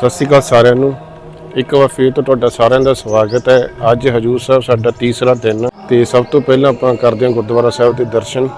ਸਤਿ ਸ਼੍ਰੀ ਅਕਾਲ ਸਾਰਿਆਂ ਨੂੰ। ਇੱਕ ਵਾਰ ਫੇਰ ਤੋਂ ਤੁਹਾਡਾ ਸਾਰਿਆਂ ਦਾ ਸਵਾਗਤ ਹੈ। ਅੱਜ ਹਜੂਰ ਸਾਹਿਬ ਸਾਡਾ ਤੀਸਰਾ ਦਿਨ ਤੇ ਸਭ ਤੋਂ ਪਹਿਲਾਂ ਆਪਾਂ ਕਰਦੇ ਹਾਂ ਗੁਰਦੁਆਰਾ ਸਾਹਿਬ ਦੇ ਦਰਸ਼ਨ।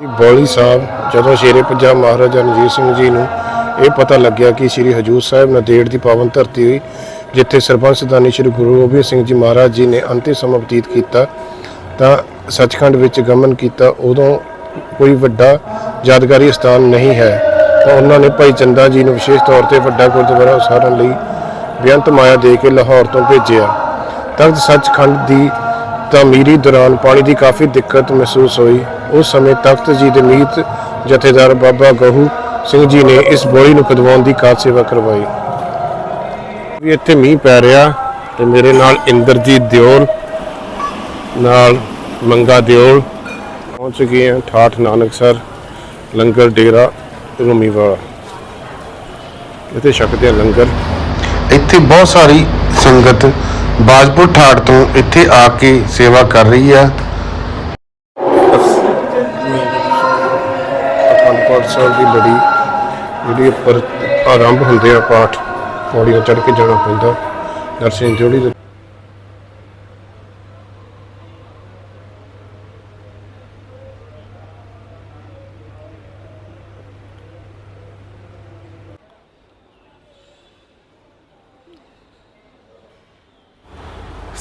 ਬੌਲੀ ਸਾਹਿਬ, ਜਦੋਂ ਸ਼ੇਰੇ ਪੰਜਾਬ ਮਹਾਰਾਜਾ ਰਣਜੀਤ ਸਿੰਘ ਜੀ ਨੂੰ ਇਹ ਪਤਾ ਲੱਗਿਆ ਕਿ ਸ੍ਰੀ ਹਜੂਰ ਸਾਹਿਬ ਨਦੇੜ ਦੀ ਪਾਵਨ ਧਰਤੀ ਹੋਈ, ਜਿੱਥੇ ਸਰਬੰਸ ਸਦਾਨੀ ਸ੍ਰੀ ਗੁਰੂ ਗੋਬਿੰਦ ਸਿੰਘ ਜੀ ਮਹਾਰਾਜ ਜੀ ਨੇ ਅੰਤਿਮ ਸਮਾਂ ਬਤੀਤ ਕੀਤਾ, ਤਾਂ ਸੱਚਖੰਡ ਵਿੱਚ ਗਮਨ ਕੀਤਾ, ਉਦੋਂ ਕੋਈ ਵੱਡਾ ਯਾਦਗਾਰੀ ਸਥਾਨ ਨਹੀਂ ਹੈ। ਤਾਂ ਉਹਨਾਂ ਨੇ ਭਾਈ ਚੰਦਾ ਜੀ ਨੂੰ ਵਿਸ਼ੇਸ਼ ਤੌਰ ਤੇ ਵੱਡਾ ਗੁਰਦੁਆਰਾ ਉਸਾਰਨ ਲਈ ਬੇਅੰਤ ਮਾਇਆ ਦੇ ਕੇ ਲਾਹੌਰ ਤੋਂ ਭੇਜਿਆ। ਤਖਤ ਸੱਚਖੰਡ ਦੀ ਤਾਮੀਰੀ ਦੌਰਾਨ ਪਾਣੀ ਦੀ ਕਾਫੀ ਦਿੱਕਤ ਮਹਿਸੂਸ ਹੋਈ। ਉਸ ਸਮੇਂ ਤਖਤ ਜੀ ਦੇ ਮੀਤ ਜਥੇਦਾਰ ਬਾਬਾ ਗਹੂ ਸਿੰਘ ਜੀ ਨੇ ਇਸ ਬੋਲੀ ਨੂੰ ਖਦਵਾਉਣ ਦੀ ਕਾਰ ਸੇਵਾ ਕਰਵਾਈ। ਵੀ ਇੱਥੇ ਮੀਂਹ ਪੈ ਰਿਹਾ ਤੇ ਮੇਰੇ ਨਾਲ ਇੰਦਰਜੀਤ ਦਿਓਲ, ਨਾਲ ਮੰਗਾ ਦਿਓਲ, ਪਹੁੰਚ ਗਏ ਹਾਂ ਠਾਠ ਨਾਨਕਸਰ ਲੰਗਰ ਡੇਰਾ, ਰੂਮੀਵਾਲਾ। ਇੱਥੇ ਛਕਦੇ ਆ ਲੰਗਰ। ਇੱਥੇ ਬਹੁਤ ਸਾਰੀ ਸੰਗਤ ਬਾਜਪੁਰ ਠਾੜ ਤੋਂ ਇੱਥੇ ਆ ਕੇ ਸੇਵਾ ਕਰ ਰਹੀ ਹੈ ਅਖੰਡ ਪਾਠ ਸਾਹਿਬ ਦੀ ਲੜੀ ਜਿਹੜੀ ਉੱਪਰ ਆਰੰਭ ਹੁੰਦੇ ਆ ਪਾਠ, ਪੌੜੀਆਂ ਚੜ੍ਹ ਕੇ ਜਾਣਾ ਪੈਂਦਾ। ਦਰਸ਼ਨ ਜੋੜੀ ਦੇ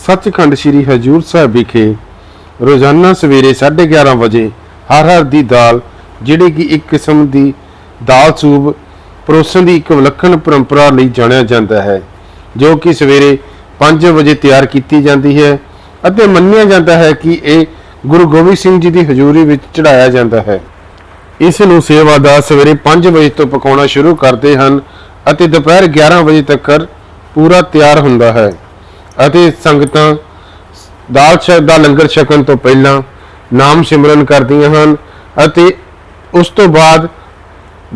ਸੱਚਖੰਡ ਸ੍ਰੀ ਹਜੂਰ ਸਾਹਿਬ ਵਿਖੇ ਰੋਜ਼ਾਨਾ ਸਵੇਰੇ 11:30 ਵਜੇ ਹਰ ਹਰ ਦੀ ਦਾਲ, ਜਿਹੜੀ ਕਿ ਇੱਕ ਕਿਸਮ ਦੀ ਦਾਲ ਸੂਬ ਪਰੋਸਣ ਦੀ ਇੱਕ ਵਿਲੱਖਣ ਪਰੰਪਰਾ ਲਈ ਜਾਣਿਆ ਜਾਂਦਾ ਹੈ, ਜੋ ਕਿ ਸਵੇਰੇ 5 ਵਜੇ ਤਿਆਰ ਕੀਤੀ ਜਾਂਦੀ ਹੈ ਅਤੇ ਮੰਨਿਆ ਜਾਂਦਾ ਹੈ ਕਿ ਇਹ ਗੁਰੂ ਗੋਬਿੰਦ ਸਿੰਘ ਜੀ ਦੀ ਹਜ਼ੂਰੀ ਵਿੱਚ ਚੜਾਇਆ ਜਾਂਦਾ ਹੈ। ਇਸ ਨੂੰ ਸੇਵਾਦਾਰ ਸਵੇਰੇ 5 ਵਜੇ ਤੋਂ ਪਕਾਉਣਾ ਸ਼ੁਰੂ ਕਰਦੇ ਹਨ ਅਤੇ ਦੁਪਹਿਰ 11 ਵਜੇ ਤੱਕ ਪੂਰਾ ਤਿਆਰ ਹੁੰਦਾ ਹੈ। ਅਤੇ ਸੰਗਤਾਂ ਦਾਲ ਛਕ ਦਾ ਲੰਗਰ ਛਕਣ ਤੋਂ ਪਹਿਲਾਂ ਨਾਮ ਸਿਮਰਨ ਕਰਦੀਆਂ ਹਨ ਅਤੇ ਉਸ ਤੋਂ ਬਾਅਦ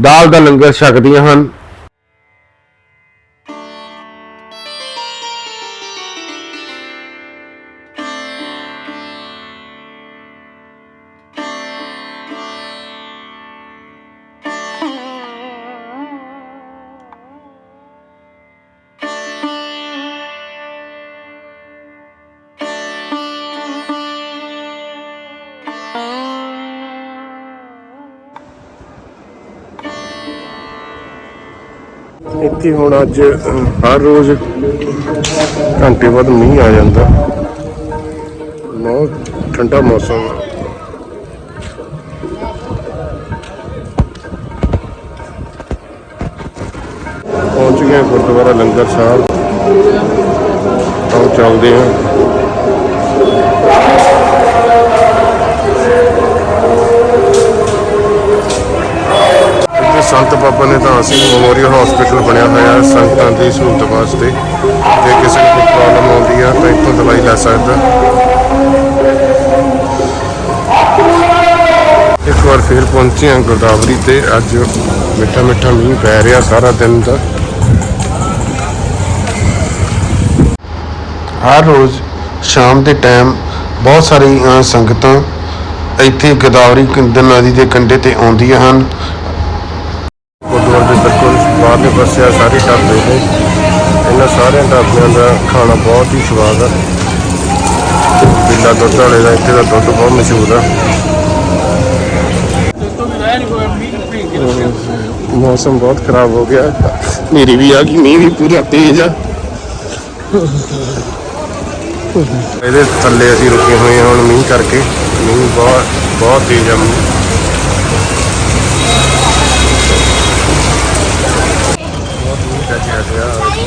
ਦਾਲ ਦਾ ਲੰਗਰ ਛਕਦੀਆਂ ਹਨ। ਇੱਥੇ ਹੁਣ ਅੱਜ ਹਰ ਰੋਜ਼ ਘੰਟੇ ਬਾਅਦ ਮੀਂਹ ਆ ਜਾਂਦਾ। ਬਹੁਤ ਠੰਡਾ ਮੌਸਮ ਆ। ਪਹੁੰਚ ਗਏ ਗੁਰਦੁਆਰਾ ਲੰਗਰ ਸਾਹਿਬ। ਆਓ ਚੱਲਦੇ ਹਾਂ। ਸਿੰਘ ਮੈਮੋਰੀਅਲ ਹਸਪੀਟਲ ਬਣਿਆ ਹੋਇਆ ਹੈ, ਸੰਗਤਾਂ ਦੀ ਸਹੂਲਤ ਵਾਸਤੇ। ਜੇ ਕਿਸੇ ਨੂੰ ਕੋਈ ਪ੍ਰੋਬਲਮ ਆਉਂਦੀ ਆ, ਤਾਂ ਇੱਥੋਂ ਦਵਾਈ ਲੈ ਸਕਦਾ। ਇੱਕ ਵਾਰ ਫਿਰ ਪਹੁੰਚੇ ਹਾਂ ਗੋਦਾਵਰੀ ਤੇ। ਅੱਜ ਮਿੱਠਾ ਮਿੱਠਾ ਮੀਂਹ ਪੈ ਰਿਹਾ ਸਾਰਾ ਦਿਨ ਦਾ। ਹਰ ਰੋਜ਼ ਸ਼ਾਮ ਦੇ ਟਾਈਮ ਬਹੁਤ ਸਾਰੀਆਂ ਸੰਗਤਾਂ ਇੱਥੇ ਗੋਦਾਵਰੀ ਨਦੀ ਦੇ ਕੰਢੇ ਤੇ ਆਉਂਦੀਆਂ ਹਨ। ਬਿਲਕੁਲ ਬਾਹਰਲੇ ਸਾਰੇ ਢਾਬੇ ਨੇ। ਇਹਨਾਂ ਸਾਰਿਆਂ ਢਾਬਿਆਂ ਦਾ ਖਾਣਾ ਬਹੁਤ ਹੀ ਸਵਾਦ ਆ। ਬਿੱਲਾ ਦੁੱਧ ਵਾਲੇ ਦਾ, ਇੱਥੇ ਦਾ ਦੁੱਧ ਬਹੁਤ ਮਸ਼ਹੂਰ ਆ। ਮੌਸਮ ਬਹੁਤ ਖਰਾਬ ਹੋ ਗਿਆ। ਹਨੇਰੀ ਵੀ ਆ ਗਈ, ਮੀਂਹ ਵੀ ਪੂਰਾ ਤੇਜ਼ ਆ। ਇਹਦੇ ਥੱਲੇ ਅਸੀਂ ਰੁਕੇ ਹੋਏ ਹਾਂ ਹੁਣ ਮੀਂਹ ਕਰਕੇ। ਮੀਂਹ ਬਹੁਤ ਬਹੁਤ ਤੇਜ਼ ਆ ਮੀਂਹ ਬਹੁਤ ਮੀਂਹ ਪੈ ਗਿਆ ਪਿਆ ਪਾਣੀ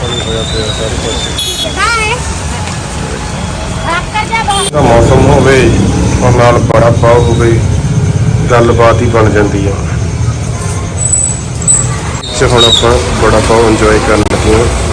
ਪਾਣੀ ਹੋਇਆ ਪਿਆ ਸਾਰੇ ਪਾਸੇ। ਦਾ ਮੌਸਮ ਹੋਵੇ ਔਰ ਨਾਲ ਬੜਾ ਪਾਉ ਹੋਵੇ ਗੱਲਬਾਤ ਹੀ ਬਣ ਜਾਂਦੀ ਆ। ਚ ਹੁਣ ਆਪਾਂ ਬੜਾ ਪਾਉ ਇੰਜੋਏ ਕਰਨ ਲੱਗੇ ਹਾਂ।